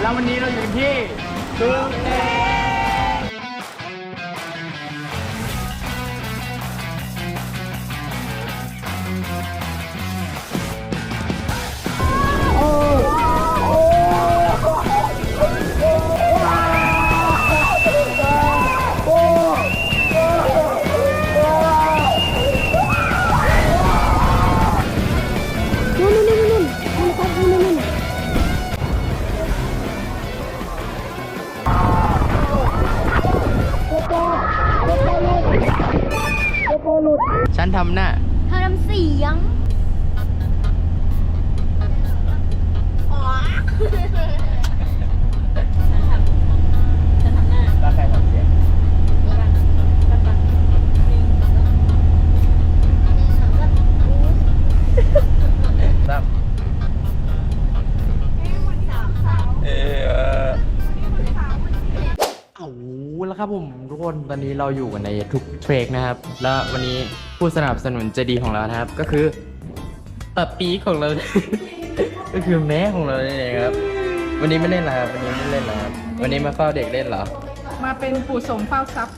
แล้ววันนี้เราอยู่ที่ตึกเฉันทำหน้าเธอทำเสียงอ๋อแล้วใครทำเสียงสามเออเอาแล้วครับผมทุกคนตอนนี้เราอยู่กันในทุกเทรคนะครับ แล้ววันนี้ ผู้สนับสนุนใจดีของเรานะครับ ก็คือปะปีของเรา ก็คือแม่ของเราเองครับ วันนี้ไม่เล่นเหรอครับวันนี้ไม่เล่นเหรอครับวันนี้มาเฝ้าเด็กเล่นเหรอ มาเป็นปู่สมเฝ้าทรัพย์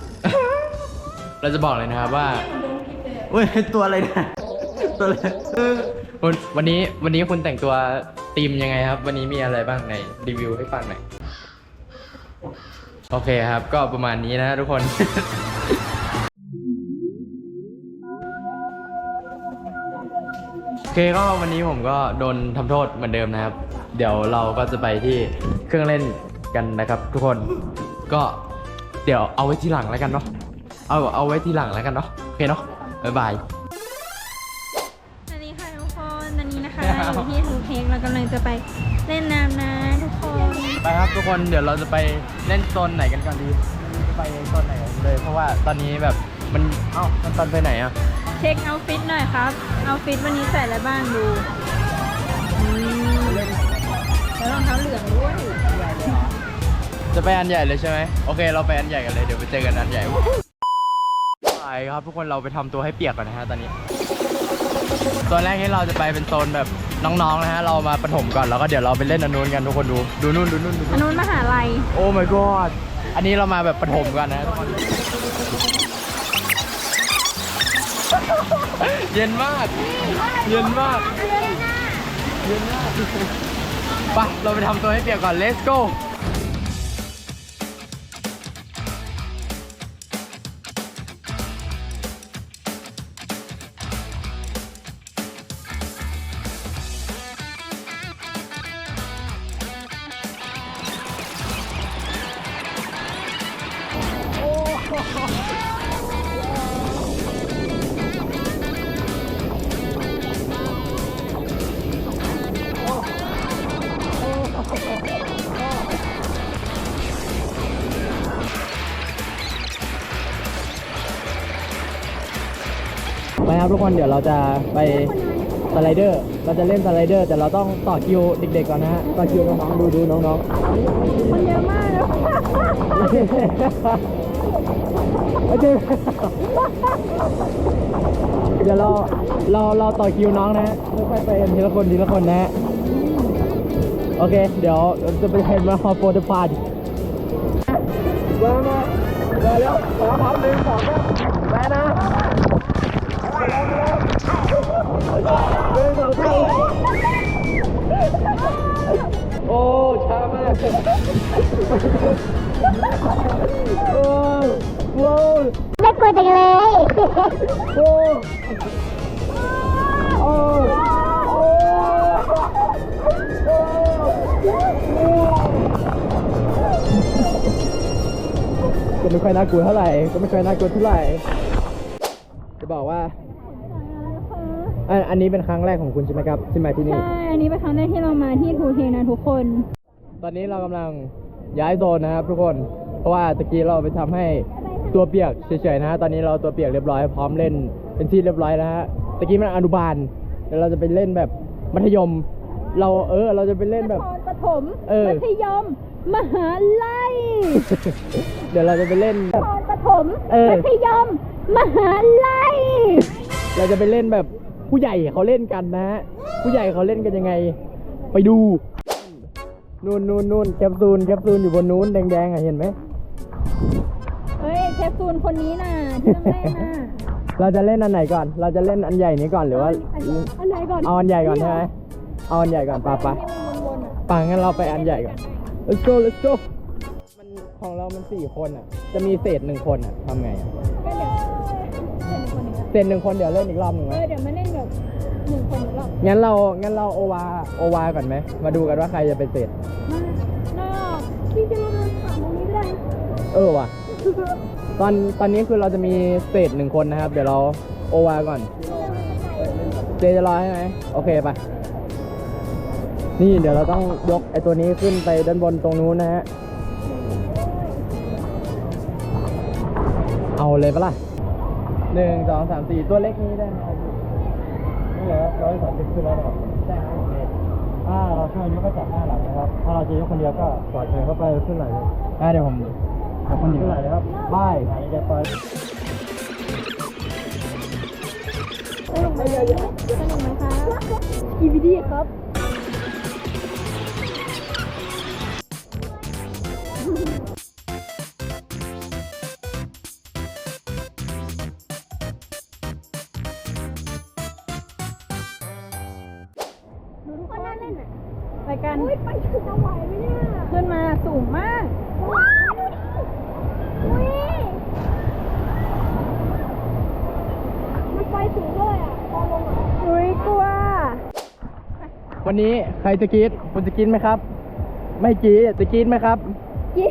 เราจะบอกเลยนะครับว่าเว้ยตัวอะไรนะตัวอะไรเออวันวันนี้วันนี้คุณแต่งตัวธีมยังไงครับ วันนี้มีอะไรบ้างไหนรีวิวให้ฟังหน่อยโอเคครับ ก็ประมาณนี้นะทุกคน โอเคก็วันนี้ผมก็โดนทำโทษเหมือนเดิมนะครับ เดี๋ยวเราก็จะไปที่เครื่องเล่นกันนะครับ ทุกคนก็เดี๋ยวเอาไว้ทีหลังแล้วกันเนาะเอาเอาไว้ทีหลังแล้วกันเนาะโอเคเนาะบ๊ายบาย สวัสดีค่ะทุกคนตอนนี้นะคะอยู่ที่ทูเพกเรากำลังจะไปเล่นน้ำนะทุกคนไปครับทุกคนเดี๋ยวเราจะไปเล่นโซนไหนกันก่อนดีจะไปโซนไหนเลย เพราะว่าตอนนี้แบบมันเอ้ามันตอนไปไหนอะ เช็คเอาฟิตหน่อยครับ เอาฟิตวันนี้ใส่อะไรบ้างดูแล้วรองเท้าเหลืองด้วยจะไปอันใหญ่เลยใช่ไหมโอเค เราไปอันใหญ่กันเลยเดี๋ยวไปเจอกันอันใหญ่ไปครับทุกคนเราไปทำตัวให้เปียกก่อนนะฮะตอนนี้โซนแรกที่เราจะไปเป็นโซนแบบน้องๆนะฮะเรามาประถมก่อนแล้วก็เดี๋ยวเราไปเล่นอันนู้นกันทุกคนดูดูนู่นดูนู่นดูอันู่นนนู้นมหาลัยโอ้ my god อันนี้เรามาแบบประถมกันนะทุกคน เย็นมาก เย็นมาก เย็นมากไปเราไปทำตัวให้เปียกก่อน let's go ทุกคนเดี๋ยวเราจะไปสไลเดอร์ เราจะเล่นสไลเดอร์ แต่เราต้องต่อคิวเด็กๆก่อนนะฮะ ต่อคิวน้องๆดูดูน้องๆคนเยอะมากเลยโอเคเดี๋ยวเราเราเราต่อคิวน้องนะฮะค่อยๆไปกันทีละคนทีละคนนะฮะ โอเค เดี๋ยวจะไปเห็นมาฮอโฟเดฟาดมามามาแล้วสามพันหนึ่งสองแม่นะ โอ้ ช้ามาก โอ้โหน่ากลัวจังเลย โอ้ โอ้ โอ้ก็ไม่ค่อยน่ากลัวเท่าไหร่ ก็ไม่ค่อยน่ากลัวเท่าไหร่ จะบอกว่า อันอันนี้เป็นครั้งแรกของคุณใช่ไหมครับที่มาที่นี่ ใช่ อันนี้เป็นครั้งแรกที่เรามาที่ทูเพนะทุกคน ตอนนี้เรากำลังย้ายโซนนะครับทุกคน เพราะว่าตะกี้เราไปทำให้ตัวเปียกเฉยๆนะฮะตอนนี้เราตัวเปียกเรียบร้อยพร้อมเล่นเป็นที่เรียบร้อยแล้วฮะตะกี้มันอนุบาลเดี๋ยวเราจะไปเล่นแบบมัธยม เราเออเราจะไปเล่นแบบ นครปฐมเออ มัธยม มหาลัยเดี๋ยวเราจะไปเล่นนครปฐมเออ มัธยม มหาลัย เราจะไปเล่นแบบ ผู้ใหญ่เขาเล่นกันนะฮะผู้ใหญ่เขาเล่นกันยังไง ไปดูนู่นนู่นนู่นแคปซูลแคปซูลอยู่บนนู้นแดงๆอะเห็นไหมเฮ้ยแคปซูลคนนี้น่ะที่ต้องเล่นน่ะเราจะเล่นอันไหนก่อน เราจะเล่นอันใหญ่นี้ก่อนหรือว่าอันไหนก่อนเอาอันใหญ่ก่อนใช่ไหมเอาอันใหญ่ก่อนปะปะที่มันวนๆอะปังงั้นเราไปอันใหญ่ก่อน let's go let's go มันของเรามันสี่คนอะ จะมีเศษหนึ่งคนอะทำไงอะก็เดี๋ยวเล่นคนหนึ่งอะเศษหนึ่งคนเดี๋ยวเล่นอีกรอบหนึ่งไหเอมอเดี๋ยวมาเล่นแบบหนึ่ งคนอีกรอบงั้นเรางั้นเราโอวาโอวาก่อนไหม มาดูกันว่าใครจะเป็นเศษนอกพี่จะมาเดินผ่านตรงนี้ไม่ได้ เออว่ะ ตอนตอนนี้คือเราจะมีเศษหนึ่งคนนะครับ เดี๋ยวเราโอวาก่อน เจจะรอใช่ไหมโอเคปะนี่เดี๋ยวเราต้องยกไอตัวนี้ขึ้นไปด้านบนตรงนู้นนะฮะ เอาเลยปะล่ะหนึ่งสองสามสี่ตัวเล็กนี้ได้ไหม ครับนี่แหละร้อยสามสิบขึ้นแล้วนะครับได้ครับโอเคถ้าเราช่วยยกก็จับหน้าหลังนะครับ ถ้าเราจะยกคนเดียวก็กอดแขนเข้าไปขึ้นไหล่เลยอะเดี๋ยวผมเดี๋ยวคนเดียวขึ้นไหล่เลยครับบายหายใจไปสนุกไหมสนุกไหมคะอีวีดีครับ ไปกัน อุ้ยไปถึงจะไหวไหมเนี่ยขึ้นมาสูงมาก ว้าวอุ้ยมันไปสูงเลยอะพอลงอะอุ้ยกลัว วันนี้ใครจะกรีดคุณจะกรีดไหมครับ ไม่กรีดจะกรีดไหมครับยี่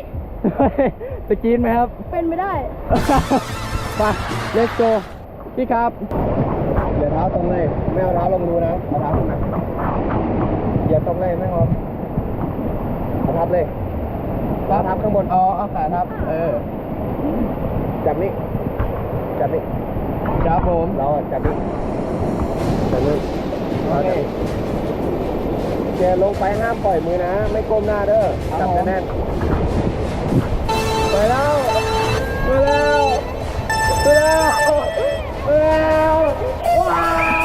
จะกรีดไหมครับ เป็นไม่ได้ ไป let's go พี่ครับเหยียดเท้าตรงเลย ไม่เอาเท้าลงดูนะ เอาเท้าขึ้นมาเหยียด ตรงเลยไม่งอมเอาทับเลยเอาทับข้างบน อ๋อเอาขาทับ เออ จับนี่ จับนี่ครับผม เราอะจับนี่จับนี่โอเคเจลงไปห้ามปล่อยมือนะ ไม่ก้มหน้าเด้อ จับแน่นๆไปแล้วไปแล้วไปแล้วไปแล้วว้า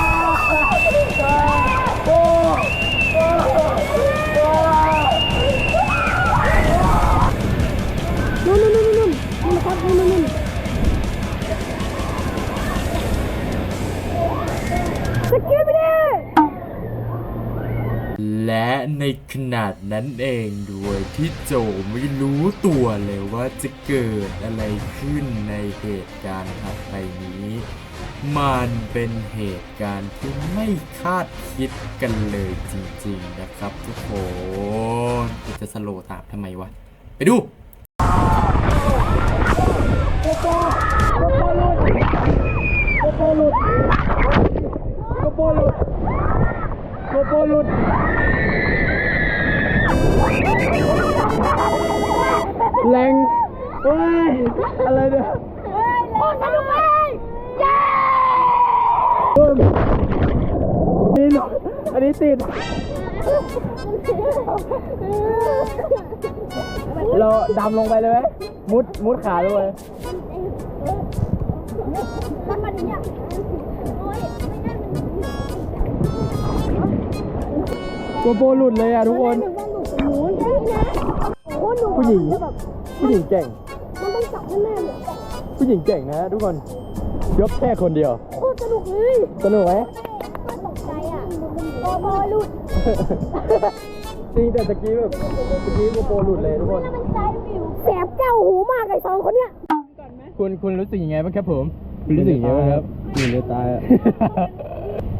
และในขนาดนั้นเองด้วยที่โจไม่รู้ตัวเลยว่าจะเกิดอะไรขึ้นในเหตุการณ์ถัดไปนี้ มันเป็นเหตุการณ์ที่ไม่คาดคิดกันเลยจริงๆนะครับทุกคนจะสโลว์ตามทำไมวะ ไปดูโกโปหลุดโกโปหลุด แรงเฮ้ย อะไรเนี่ยโอ้สนุกไหมเย้นี่หลุดอันนี้ติด เราดำลงไปเลยไหมมุด มุดขาลง มันโกโปหลุดเลยอะทุกคนนึกว่าหนูจะหมุนได้นะโอ้หนูผู้หญิง แบบผู้หญิงเก่ง มันต้องจับแน่ๆเลยผู้หญิงเก่งนะทุกคน ยกแค่คนเดียว โคตรสนุกเลยสนุกไหมมันตกใจอะโอ้พอหลุดจริงแต่ตะกี้แบบตะกี้โกโปหลุดเลยทุกคน มันใจวิวแสบเจ้าหูมากไอ้สองคนเนี้ยคุณคุณรู้สึกยังไงบ้างครับผมคุณรู้สึกยังไงบ้างครับ อยู่ในตายอะ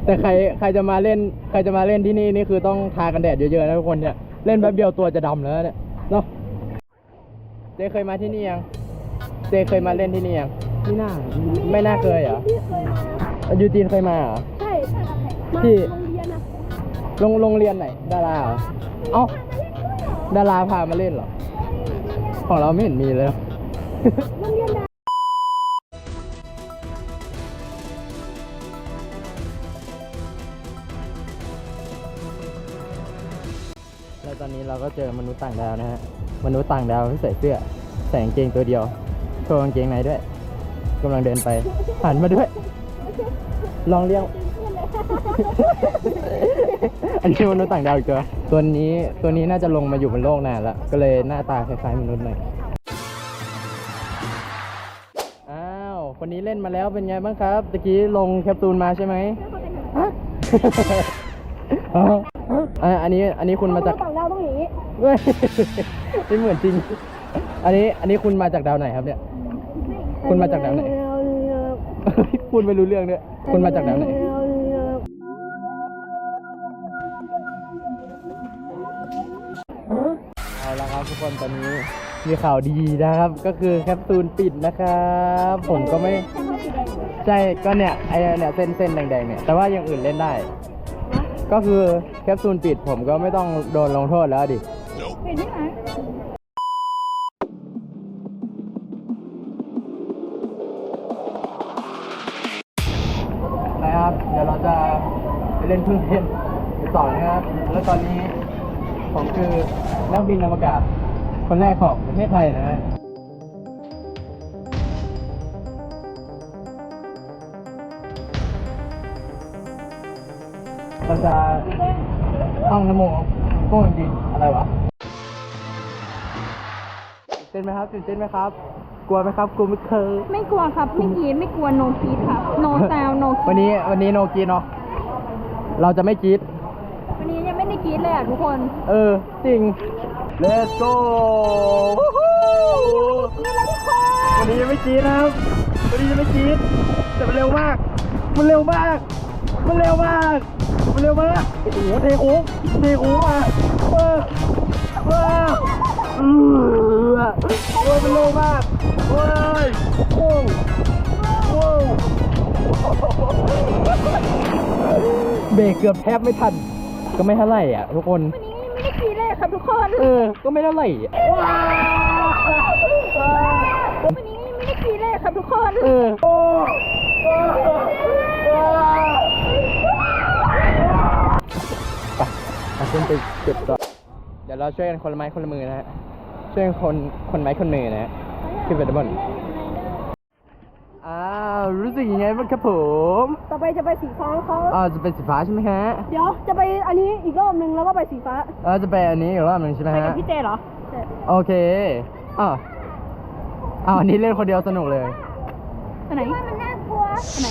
แต่ใครใครจะมาเล่นใครจะมาเล่นที่นี่นี่คือต้องทากันแดดเยอะๆนะทุกคนเนี่ยเล่นแป๊บเดียวตัวจะดำแล้วเนี่ยเนาะเจเคยมาที่นี่ยัง เจเคยมาเล่นที่นี่ยังไม่น่าไม่น่าเคยเหรอพี่เคยมายูจีนเคยมาเหรอใช่ใช่ครับมาที่โรงเรียนอะโรงโรงเรียนไหนดาราเหรอเอ้าดาราพามาเล่นเหรอของเราไม่เห็นมีเลย ก็เจอมนุษย์ต่างดาวนะฮะ มนุษย์ต่างดาวที่ใส่เสื้อใส่กางเกงตัวเดียวโชว์กางเกงในด้วยกำลังเดินไป หันมาด้วย ลองเลี้ยวอันนี้มนุษย์ต่างดาวอีกตัวตัวนี้ตัวนี้น่าจะลงมาอยู่บนโลกนานละก็เลยหน้าตาคล้ายๆมนุษย์หน่อย อ้าววันนี้เล่นมาแล้วเป็นไงบ้างครับ ตะกี้ลงแคปซูลมาใช่ไหมฮะอ๋ออันนี้อันนี้คุณมาจาก ต่างดาวต้องหนี เว้ยนี่เหมือนจริง อันนี้อันนี้คุณมาจากดาวไหนครับเนี่ย คุณมาจากดาวไหน คุณไม่รู้เรื่องเนี่ยคุณมาจากดาวไหน เอาละครับทุกคนตอนนี้มีข่าวดีนะครับ ก็คือแคปซูลปิดนะครับ ผมก็ไม่ ใช่ก็เนี่ยไอ้เนี่ยเส้นเส้นแดงๆเนี่ยแต่ว่าอย่างอื่นเล่นได้ ก็คือแคปซูลปิดผมก็ไม่ต้องโดนลงโทษแล้วดิ เห็นไหนครับ เดี๋ยวเราจะไปเล่นเครื่องเล่นต่อนะครับ แล้วตอนนี้ผมคือนักบินอวกาศคนแรกของประเทศไทยนะฮะ เราจะท่องนโมท่องจริงอะไรวะเต้นไหมครับตื่นเต้นไหมครับ กลัวไหมครับกลัวไม่เคยไม่กลัวครับไม่กรีไม่กลัวโนกีครับโนซาวโนวันนี้วันนี้โนกีเนาะเราจะไม่กรีดวันนี้ยังไม่ได้กรีดเลยอะทุกคน เออจริง Let's go วันนี้ยังไม่กรีดนะครับวันนี้ยังไม่กรีดแต่มันเร็วมาก มันเร็วมาก มันเร็วมาก เร็วมาโอ้โหเทโค้งเทโค้งมาเออเออเออโอ้ยมันโลมากโอ้ยโอ้โอ้เบรกเกือบแทบไม่ทัน ก็ไม่เท่าไหร่อะทุกคน วันนี้ไม่ได้ขี่เลยค่ะทุกคนเออ ก็ไม่เท่าไหร่อะวันนี้ไม่ได้ขี่เลยค่ะทุกคน เออึ้นไปเก็บต่อเดี๋ยวเราช่วยกันคนละไม้คนละมือนะฮะช่วยกันคนคนไม้คนมือนะฮะขึ้นไปด้านบนอ้าวรู้สึกยังไงบ้างครับผมต่อไปจะไปสีฟ้าเขาอ้าจะไปสีฟ้าใช่ไหมฮะเดี๋ยวจะไปอันนี้อีกรอบหนึ่งแล้วก็ไปสีฟ้าเออจะไปอันนี้อีกรอบหนึ่งใช่ไหมฮะไปกับพี่เจเหรอโอเคอ้าอ้าอันนี้เล่นคนเดียวสนุกเลยอันไหน มันน่ากลัวอันไหน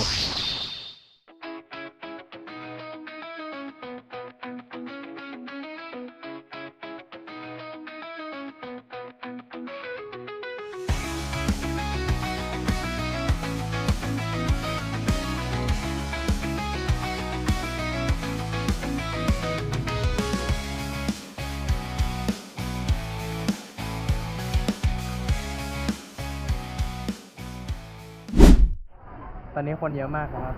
คนเยอะมากครับ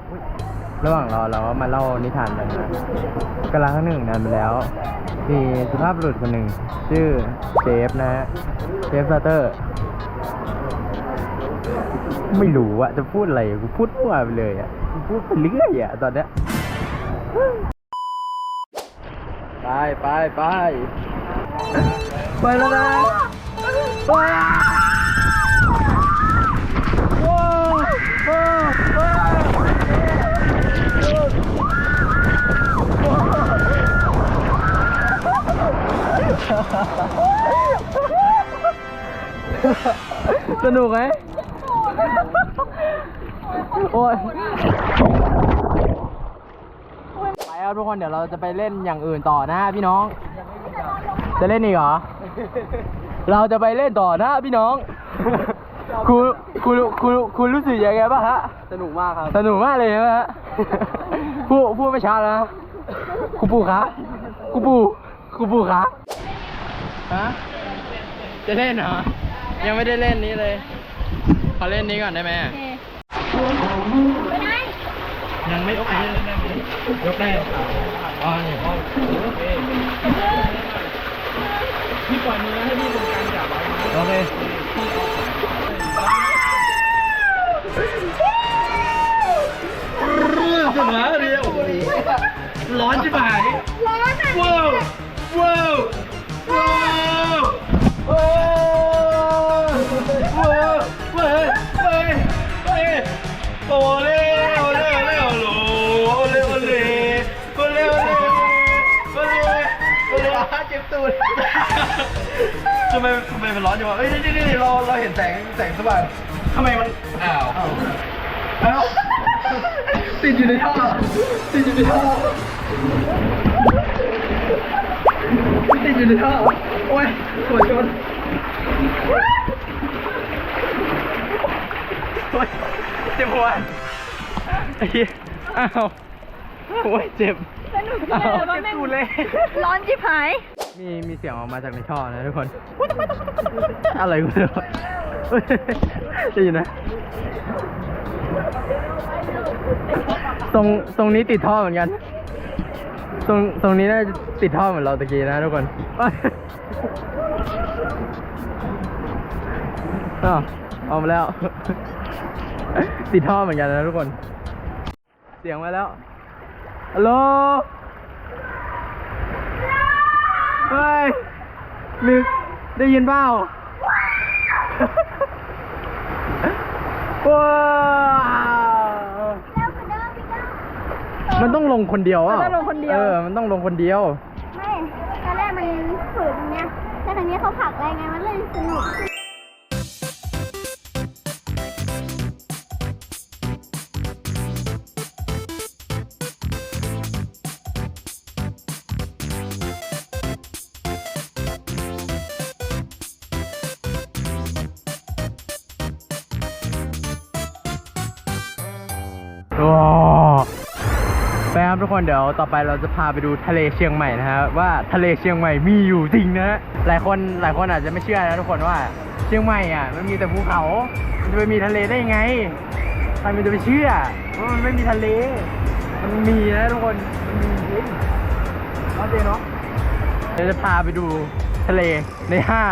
ระหว่างรอเราก็มาเล่านิทานกันนะกำลัข้างหนึ่งนานไปแล้ว มีสุภาพบุรุษคนหนึ่ง ชื่อเจฟนะฮะเจฟซาเตอร์ ไม่รู้อะจะพูดอะไรกูพูดมั่วไปเลยอะกูพูดไปเรื่อยอะตอนเนี้ยไปไปไปไปแล้วนะ สนุกไหมโอ้ยไปแล้วทุกคนเดี๋ยวเราจะไปเล่นอย่างอื่นต่อนะพี่น้อง จะเล่นอีกเหรอ เราจะไปเล่นต่อนะพี่น้องคุณคุณคุณคุณรู้สึกยังไงบ้างฮะ สนุกมากครับ สนุกมากเลยใช่ไหมฮะผู้ผู้ไม่ช้าแล้วครูปูคะครูปูครูปูคะ ฮะจะเล่นเหรอ ยังไม่ได้เล่นนี้เลย ขอเล่นนี้ก่อนได้ไหมยังไม่โอเคยกได้อ๋อนี่พี่ปล่อยมือให้พี่ตรงกลางจับไว้โอเคเสือเรียวร้อนจิ๋วหายร้อนอะว้าวว้าว ทำไมทำไมมันร้อนจังวะเอ้ยนี่นี่นี่เราเราเห็นแสงแสงสว่างทำไมมันอ้าวอ้าวติดอยู่ในท่อติดอยู่ในท่อติดอยู่ในท่อโอ้ยหัวชนโอ้ยเจ็บหัวไอ้เหี้ยอ้าวโอ้ยเจ็บ สนุกจังเลยว่าแม่งกูเลยร้อนจิบหาย มีมีเสียงออกมาจากในท่อนะทุกคน อะไรกูเนี่ยเฮ้ยได้ยินนะตรงตรงนี้ติดท่อเหมือนกัน ตรงตรงนี้น่าจะติดท่อเหมือนเราตะกี้นะทุกคนอ้ยอ้าวออกมาแล้ว ติดท่อเหมือนกันนะทุกคน เสียงมาแล้วฮัลโหล เฮ้ยนึกได้ยินเปล่าว้าวมันต้องลงคนเดียวอะมันต้องลงคนเดียว เออ มันต้องลงคนเดียว ไม่ตอนแรกมันฝืนอย่างเงี้ยแต่ทางนี้เขาผลักแรงไง มันเลยสนุกว้ ไปครับทุกคนเดี๋ยวต่อไปเราจะพาไปดูทะเลเชียงใหม่นะฮะว่าทะเลเชียงใหม่มีอยู่จริงนะฮะหลายคนหลายคนอาจจะไม่เชื่อนะทุกคนว่าเชียงใหม่อะมันมีแต่ภูเขามันจะไปมีทะเลได้ยังไงใครมันจะไปเชื่อว่ามันไม่มีทะเล มันมีนะทุกคนมันมีจริงเข้าใจเนาะเดี๋ยวจะพาไปดูทะเลในห้า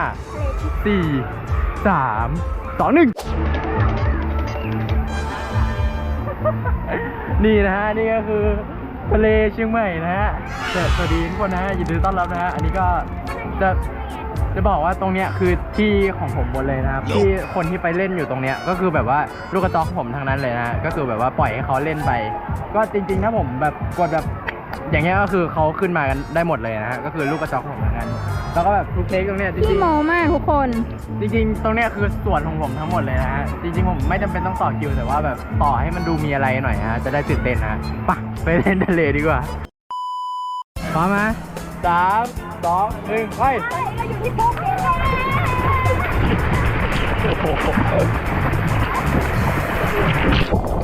สี่สามสองหนึ่งนี่นะฮะนี่ก็คือ ทะเลเชียงใหม่นะฮะสวัสดีทุกคนนะฮะยินดีต้อนรับนะฮะอันนี้ก็จะจะบอกว่าตรงเนี้ยคือที่ของผมหมดเลยนะครับที่คนที่ไปเล่นอยู่ตรงเนี้ยก็คือแบบว่าลูกกระจอกของผมทั้งนั้นเลยนะฮะก็คือแบบว่าปล่อยให้เขาเล่นไป ก็จริงๆถ้าผมแบบกดแบบอย่างเงี้ยก็คือเขาขึ้นมากันได้หมดเลยนะฮะก็คือลูกกระจอกของผมทั้งนั้น แล้วก็แบบทุกเทคตรงเนี้ยจริพี่งโมๆมากทุกคนจริงๆ ตรงเนี้ยคือส่วนของผมทั้งหมดเลยนะฮะ จริงๆ ผมไม่จำเป็นต้องต่อคิวแต่ว่าแบบต่อให้มันดูมีอะไรหน่อยฮะ จะได้ตื่นเต้นนะไปะไปเล่นทะเลดีกว่าพร้อมไหมสามสองหนึ่งไปพ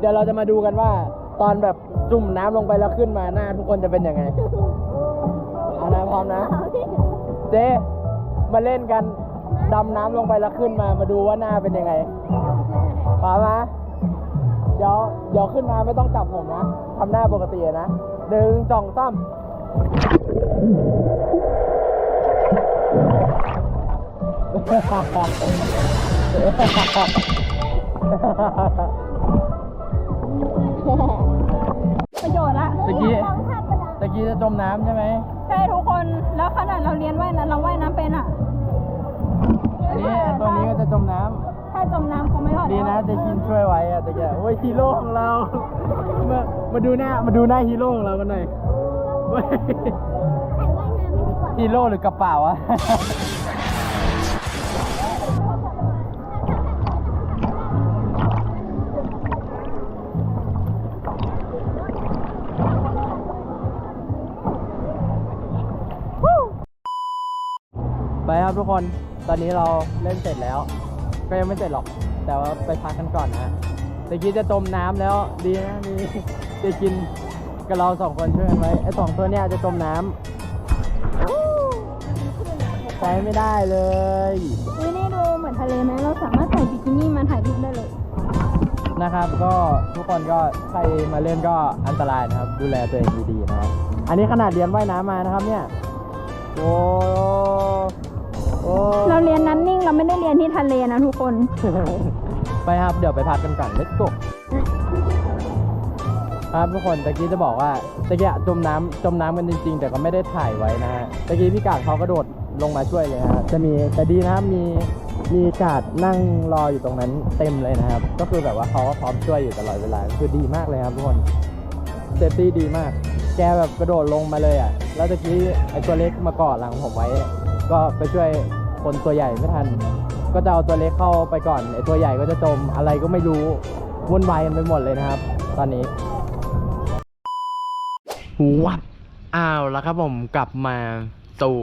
เดี๋ยวเราจะมาดูกันว่า ตอนแบบจุ่มน้ำลงไปแล้วขึ้นมาหน้าทุกคนจะเป็นยังไงเอานะพร้อมนะ เจ๊มาเล่นกันดำน้ำลงไปแล้วขึ้นมามาดูว่าหน้าเป็นยังไงพร้อมนะเดี๋ยวเดี๋ยวขึ้นมาไม่ต้องจับผมนะทำหน้าปกตินะหนึ่งสองสาม ประโยชน์ละตะกี้ตะกี้จะจมน้ำใช่ไหมใช่ทุกคนแล้วขนาดเราเรียนว่ายน้ำเราว่ายน้ำเป็นอะอันนี้ตัวนี้ก็จะจมน้ำถ้าจมน้ำคงไม่รอดดีนะเจคินช่วยไว้อะตะแกโอ้ยฮีโร่ของเรา มามาดูหน้ามาดูหน้าฮีโร่ของเรากันหน่อยเว้ยแต่ว่ายน้ำไม่ดีกว่าฮีโร่หรือกระเป๋าวะ ทุกคน ตอนนี้เราเล่นเสร็จแล้ว ก็ยังไม่เสร็จหรอก แต่ว่าไปพักกันก่อนนะตะกี้จะจมน้ำแล้วดีนะมีจะกินกับเราสองคนช่วยกันไว้ไอ้สองตัวเนี้ยจะจมน้ำใช้ไม่ได้เลยอุ้ยนี่ดูเหมือนทะเลไหมเราสามารถใส่บิกินี่มาถ่ายรูปได้เลย นะครับ ก็ทุกคนก็ใครมาเล่นก็อันตรายนะครับ ดูแลตัวเองดีๆนะครับ อันนี้ขนาดเรียนว่ายน้ำมานะครับเนี่ย โอ้โอ้ เราเรียนนั้นนิ่งเราไม่ได้เรียนที่ทะเลนะทุกคน ไปครับเดี๋ยวไปพักกันก่อน let's go ครับทุกคนตะกี้จะบอกว่าตะกี้อะจมน้ำจมน้ำกันจริง ๆ แต่ก็ไม่ได้ถ่ายไว้นะฮะตะกี้พี่กาดเขากระโดดลงมาช่วยเลยฮะจะมีแต่ดีนะครับมีมีกาดนั่งรออยู่ตรงนั้นเต็มเลยนะครับ ก็คือแบบว่าเขาก็พร้อมช่วยอยู่ตลอดเวลาคือดีมากเลยครับทุกคนเซฟตี้ดีมาก แกแบบกระโดดลงมาเลยอะแล้วตะกี้ไอ้ตัวเล็กมาเกาะหลังผมไว้ ก็ไปช่วยคนตัวใหญ่ไม่ทัน ก็จะเอาตัวเล็กเข้าไปก่อนไอ้ตัวใหญ่ก็จะจมอะไรก็ไม่รู้วุ่นวายกันไปหมดเลยนะครับ ตอนนี้วับอ้าวแล้วครับผมกลับมาสู่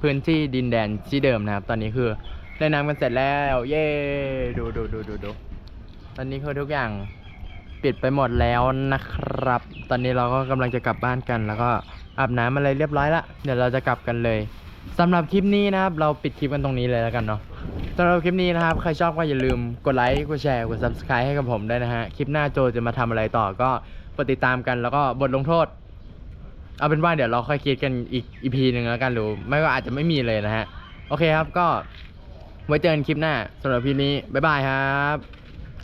พื้นที่ดินแดนที่เดิมนะครับ ตอนนี้คือเล่นน้ำกันเสร็จแล้ว เย้ดูดูดูดูดูตอนนี้คือทุกอย่างปิดไปหมดแล้วนะครับ ตอนนี้เราก็กำลังจะกลับบ้านกัน แล้วก็อาบน้ำอะไรเรียบร้อยละเดี๋ยวเราจะกลับกันเลย สำหรับคลิปนี้นะครับ เราปิดคลิปกันตรงนี้เลยแล้วกันเนาะสำหรับคลิปนี้นะครับ ใครชอบก็อย่าลืมกดไลค์กดแชร์กด subscribe ให้กับผมด้วยนะฮะ คลิปหน้าโจจะมาทำอะไรต่อก็กดติดตามกันแล้วก็บทลงโทษ เอาเป็นว่าเดี๋ยวเราค่อยคิดกันอีกอีพีหนึ่งแล้วกันหรือไม่ก็อาจจะไม่มีเลยนะฮะ โอเคครับก็ไว้เจอกันคลิปหน้าสำหรับคลิปนี้บ๊ายบายครับ